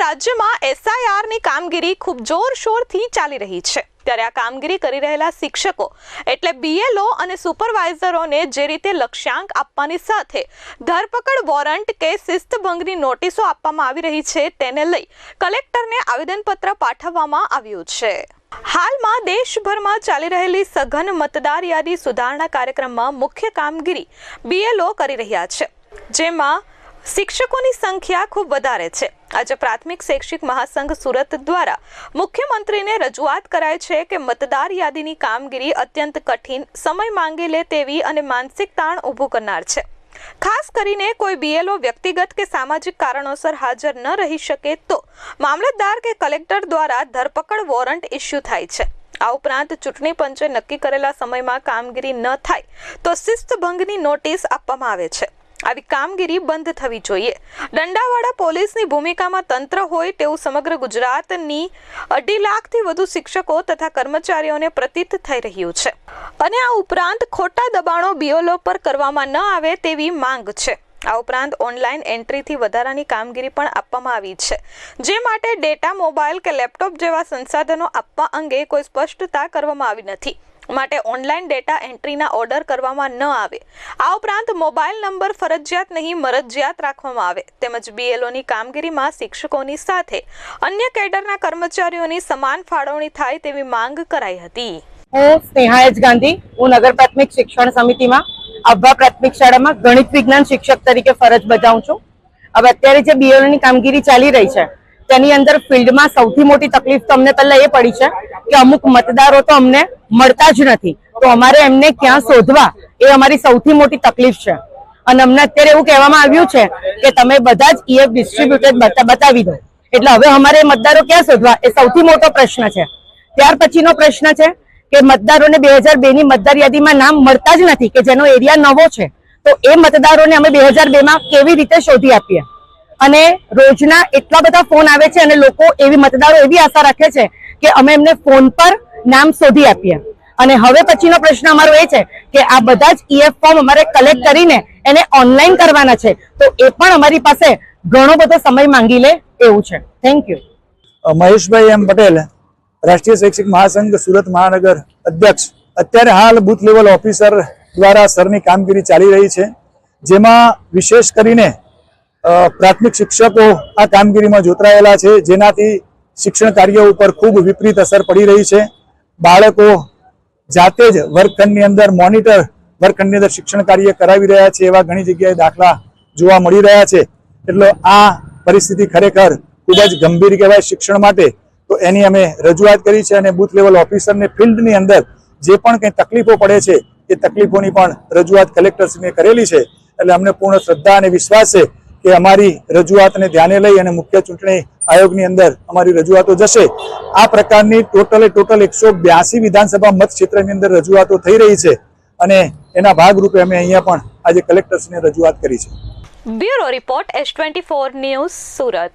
રાજ્યમાં એસઆઈઆરની કામગીરી ખૂબ જોરશોરથી ચાલી રહી છે. ત્યારે આ કામગીરી કરી રહેલા શિક્ષકો એટલે બીએલઓ અને સુપરવાઇઝરોને જે રીતે લક્ષ્યાંક આપવાની સાથે ધરપકડ વોરંટ કે શિસ્તભંગની નોટિસો આપવામાં આવી રહી છે તેને લઈ કલેક્ટરને આવેદનપત્ર પાઠવવામાં આવ્યું છે. હાલમાં દેશભરમાં ચાલી રહેલી સઘન મતદાર યાદી સુધારણા કાર્યક્રમમાં મુખ્ય કામગીરી બીએલઓ કરી રહ્યા છે. જેમાં શિક્ષકોની સંખ્યા ખૂબ વધારે છે. આજે પ્રાથમિક શૈક્ષિક મહાસંઘ સુરત દ્વારા મુખ્યમંત્રીને રજૂઆત કરાય છે કે મતદાર યાદીની કામગીરી અત્યંત કઠિન, સમય માંગી લે તેવી અને માનસિક તાણ ઊભું કરનાર છે. ખાસ કરીને કોઈ બીએલઓ વ્યક્તિગત કે સામાજિક કારણોસર હાજર ન રહી શકે તો મામલતદાર કે કલેક્ટર દ્વારા ધરપકડ વોરંટ ઇસ્યુ થાય છે. આ ઉપરાંત ચૂંટણી પંચે નક્કી કરેલા સમયમાં કામગીરી ન થાય તો શિસ્તભંગની નોટિસ આપવામાં આવે છે. આવી કામગીરી બંધ થવી જોઈએ. દંડાવાળા પોલીસની ભૂમિકામાં તંત્ર હોય તેવું સમગ્ર ગુજરાતની અઢી લાખથી વધુ શિક્ષકો તથા કર્મચારીઓને પ્રતીત થઈ રહ્યું છે. અને આ ઉપરાંત ખોટા દબાણો બીઓલો પર કરવામાં ન આવે તેવી માંગ છે. આ ઉપરાંત ઓનલાઈન એન્ટ્રીથી વધારાની કામગીરી પણ આપવામાં આવી છે. જે માટે ડેટા, મોબાઈલ કે લેપટોપ જેવા સંસાધનો આપવા અંગે કોઈ સ્પષ્ટતા કરવામાં આવી નથી. માટે ઓનલાઈન ડેટા એન્ટ્રીના ઓર્ડર કરવામાં ન આવે. આ ઉપરાંત મોબાઈલ નંબર ફરજિયાત નહીં, મરજિયાત રાખવામાં આવે. તેમજ બીએલઓની કામગીરીમાં શિક્ષકોની સાથે અન્ય કેડરના કર્મચારીઓની સમાન ફાળવણી થાય તેવી માંગ કરાઈ હતી. હું સ્નેહા એચ ગાંધી, હું નગર પ્રાથમિક શિક્ષણ સમિતિમાં આભા પ્રાથમિક શાળામાં ગણિત વિજ્ઞાન શિક્ષક તરીકે ફરજ બજાવું છું. હવે અત્યારે જે બીએલઓની કામગીરી ચાલી રહી છે તેની અંદર ફિલ્ડમાં સૌથી મોટી તકલીફ તો અમને પહેલા એ પડી છે કે અમુક મતદારો તો અમને મળતા જ નથી. તો અમારે એમને ક્યાં શોધવા? એ અમારી સૌથી મોટી તકલીફ છે. અને અમને અત્યારે એવું કહેવામાં આવ્યું છે કે તમે બધા જ ઈએફ ડિસ્ટ્રીબ્યુટેડ બતાવી દો. એટલે હવે અમારે મતદારો ક્યાં શોધવા? એ સૌથી મોટો પ્રશ્ન છે. ત્યાર પછીનો પ્રશ્ન છે કે મતદારોને બે હજાર બે ની મતદાર યાદીમાં નામ મળતા જ નથી કે જેનો એરિયા નવો છે. તો એ મતદારોને અમે બે હજાર બે માં કેવી રીતે શોધી આપીએ? અને રોજના એટલા બધા ફોન આવે છે અને લોકો એવી મતદારો એવી આશા રાખે છે કે અમે એમને ફોન પર નામ શોધી આપીએ. અને હવે પછીનો પ્રશ્ન અમારો એ છે કે આ બધા જ ઈએફ ફોર્મ અમારે કલેક્ટ કરીને એને ઓનલાઈન કરવાના છે. તો એ પણ અમારી પાસે ઘણો બધો સમય માંગી લે એવું છે. Thank you Maheshbhai M Patel, Rashtriya Shaikshik Mahasangh Surat મહાનગર અધ્યક્ષ. અત્યારે હાલ બુથ લેવલ ઓફિસર દ્વારા સરની કામગીરી ચાલી રહી છે. જેમાં વિશેષ કરીને પ્રાથમિક શિક્ષકો આ કામગીરીમાં જોતરાયેલા છે, જેનાથી શિક્ષણ કાર્ય ઉપર ખૂબ વિપરીત અસર પડી રહી છે. બાળકો જાતે જ વર્ગખંડની અંદર મોનિટર વર્ગખંડની અંદર શિક્ષણ કાર્ય કરાવી રહ્યા છે એવા ઘણી જગ્યાએ દાખલા જોવા મળી રહ્યા છે. એટલે આ પરિસ્થિતિ ખરેખર ખૂબ જ ગંભીર કહેવાય શિક્ષણ માટે. તો એની અમે રજૂઆત કરી છે અને બુથ લેવલ ઓફિસરને ફિલ્ડની અંદર જે પણ કંઈ તકલીફો પડે છે, એ તકલીફોની પણ રજૂઆત કલેક્ટરશ્રીને કરેલી છે. એટલે અમને પૂર્ણ શ્રદ્ધા અને વિશ્વાસ છે કે અમારી રજૂઆતને ધ્યાને લઈ અને મુખ્ય ચૂંટણી આયોગની અંદર અમારી રજૂઆતો જશે. આ પ્રકારની ટોટલે ટોટલ એકસો બ્યાસી વિધાનસભા મત ક્ષેત્રની અંદર રજૂઆતો થઈ રહી છે અને એના ભાગરૂપે અમે અહીંયા પણ આજે કલેક્ટરશ્રીને રજૂઆત કરી છે. Bureau report S twenty news Surat.